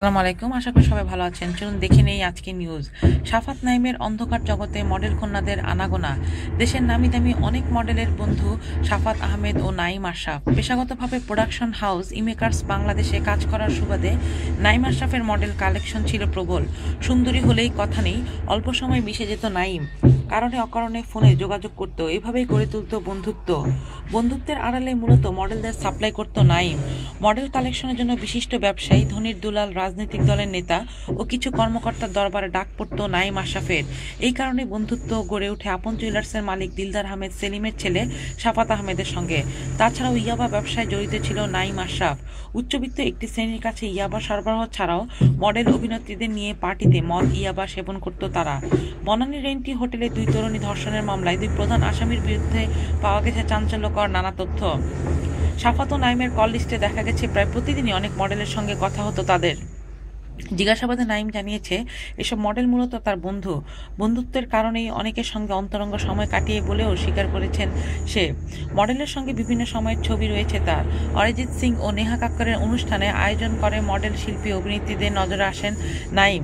আসসালামু আলাইকুম, আশা করি সবাই ভালো আছেন। চলুন দেখে নেই আজকে নিউজ সাফাত নাইমের অন্ধকার জগতে মডেল কন্যাদের আনাগোনা। দেশের নামি দামি অনেক মডেলের বন্ধু সাফাত আহমেদ ও নাইম আশরাফ। পেশাগতভাবে প্রোডাকশন হাউস ইমেকার্স বাংলাদেশে কাজ করার সুবাদে নাইম আশরাফের মডেল কালেকশন ছিল প্রবল। সুন্দরী হলেই কথা নেই, অল্প সময় মিশে যেত নাইম। কারণে অকারণে ফোনে যোগাযোগ করতো, এভাবেই গড়ে তুলত বন্ধুত্ব। বন্ধুত্বের আড়ালে মূলত মডেলদের সাপ্লাই করত নাইম। মডেল কালেকশনের জন্য বিশিষ্ট ব্যবসায়ী ধনির দুলাল, রাজনৈতিক দলের নেতা ও কিছু কর্মকর্তার দরবারে ডাক পড়তো নাইম আশরাফের। এই কারণে বন্ধুত্ব গড়ে ওঠে আপন জুয়েলার্সের মালিক দিলদার আহমেদ সেলিমের ছেলে সাফাত আহমেদের সঙ্গে। তাছাড়াও ইয়াবা ব্যবসায় জড়িত ছিল নাইম আশরাফ। উচ্চবিত্ত একটি শ্রেণির কাছে ইয়াবা সরবরাহ ছাড়াও মডেল অভিনেত্রীদের নিয়ে পার্টিতে মদ, ইয়াবা সেবন করত তারা। বনানী রেন্টি হোটেলে দুই তরুণী ধর্ষণের মামলায় দুই প্রধান আসামির বিরুদ্ধে পাওয়া গেছে চাঞ্চল্যকর নানা তথ্য। সাফাত নাইমের কল লিস্টে দেখা গেছে প্রায় প্রতিদিনই অনেক মডেলের সঙ্গে কথা হতো তাদের। জিজ্ঞাসাবাদে নাইম জানিয়েছে, এসব মডেল মূলত তার বন্ধু। বন্ধুত্বের কারণেই অনেকের সঙ্গে অন্তরঙ্গ সময় কাটিয়ে বলেও স্বীকার করেছেন সে। মডেলের সঙ্গে বিভিন্ন সময়ের ছবি রয়েছে তার। অরিজিৎ সিং ও নেহা কাক্করের অনুষ্ঠানে আয়োজন করে মডেল শিল্পী অভিনেত্রীদের নজরে আসেন নাইম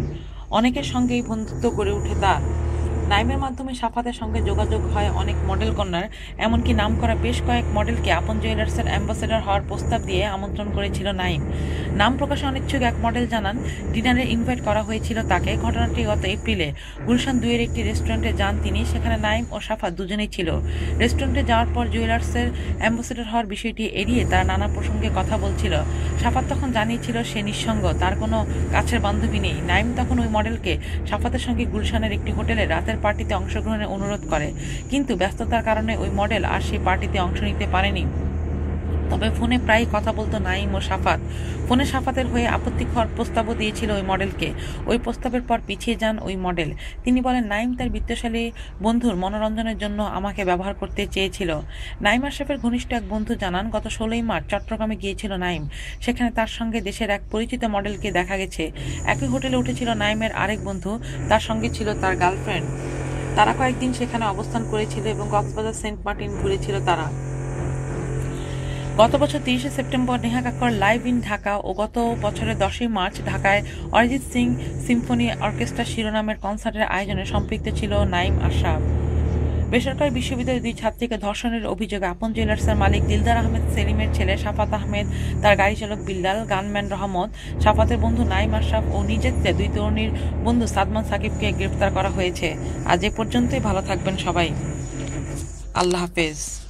অনেকের সঙ্গেই বন্ধুত্ব গড়ে ওঠে তার। নাইমের মাধ্যমে সাফাতের সঙ্গে যোগাযোগ হয় অনেক মডেল কন্যার, এমনকি নাম করা বেশ কয়েক মডেলকে আপন জুয়েলার্সের অ্যাম্বাসেডর হওয়ার প্রস্তাব দিয়ে আমন্ত্রণ করেছিল নাইম। নাম প্রকাশে অনিচ্ছুক এক মডেল জানান, ডিনারে ইনভাইট করা হয়েছিল তাকে। ঘটনাটি গত এপ্রিলে গুলশান দুইয়ের একটি রেস্টুরেন্টে যান তিনি। সেখানে নাইম ও সাফাত দুজনেই ছিল। রেস্টুরেন্টে যাওয়ার পর জুয়েলার্সের অ্যাম্বাসেডর হওয়ার বিষয়টি এড়িয়ে তারা নানা প্রসঙ্গে কথা বলছিল। সাফাত তখন জানিয়েছিল, সে নিঃসঙ্গ। তার কোনো কাছের বান্ধবী নেই। নাইম তখন ওই মডেলকে সাফাতের সঙ্গে গুলশানের একটি হোটেলে রাতের পার্টিতে অংশগ্রহণের অনুরোধ করে। কিন্তু ব্যস্ততার কারণে ওই মডেল আর সেই পার্টিতে অংশ নিতে পারেনি। তবে ফোনে প্রায়ই কথা বলতো নাইম ও সাফাত। ফোনে সাফাতের হয়ে আপত্তিকর প্রস্তাবও দিয়েছিল ওই মডেলকে। ওই প্রস্তাবের পর পিছিয়ে যান ওই মডেল। তিনি বলেন নাইম তার বিত্তশালী বন্ধুর মনোরঞ্জনের জন্য আমাকে ব্যবহার করতে চেয়েছিল। নাইম আশরাফের ঘনিষ্ঠ এক বন্ধু জানান, গত ষোলোই মার্চ চট্টগ্রামে গিয়েছিল নাইম সেখানে তার সঙ্গে দেশের এক পরিচিত মডেলকে দেখা গেছে। একই হোটেলে উঠেছিল নাইমের আরেক বন্ধু, তার সঙ্গে ছিল তার গার্লফ্রেন্ড। তারা কয়েকদিন সেখানে অবস্থান করেছিল এবং কক্সবাজার সেন্ট মার্টিন ঘুরেছিল তারা। গত বছর তিরিশে September Neha Kakkar live in Dhaka ও গত বছরের দশই মার্চ ঢাকায় অরিজিৎ সিং সিম্ফনি অর্কেস্ট্রা শিরোনামের কনসার্টের আয়োজনে সম্পৃক্ত ছিল নাইম আশরাফ। বেসরকারি বিশ্ববিদ্যালয়ের দুই ছাত্রীকে ধর্ষণের অভিযোগে আপন জুয়েলার্সের মালিক দিলদার আহমেদ সেলিমের ছেলে সাফাত আহমেদ, তার গাড়ি চালক বিল্লাল, গানম্যান রহমত, সাফাতের বন্ধু নাইম আশরাফ ও নিজের দুই তরুণীর বন্ধু সাদমান সাকিবকে গ্রেপ্তার করা হয়েছে। আজ এ পর্যন্তই, ভালো থাকবেন সবাই। আল্লাহ হাফেজ।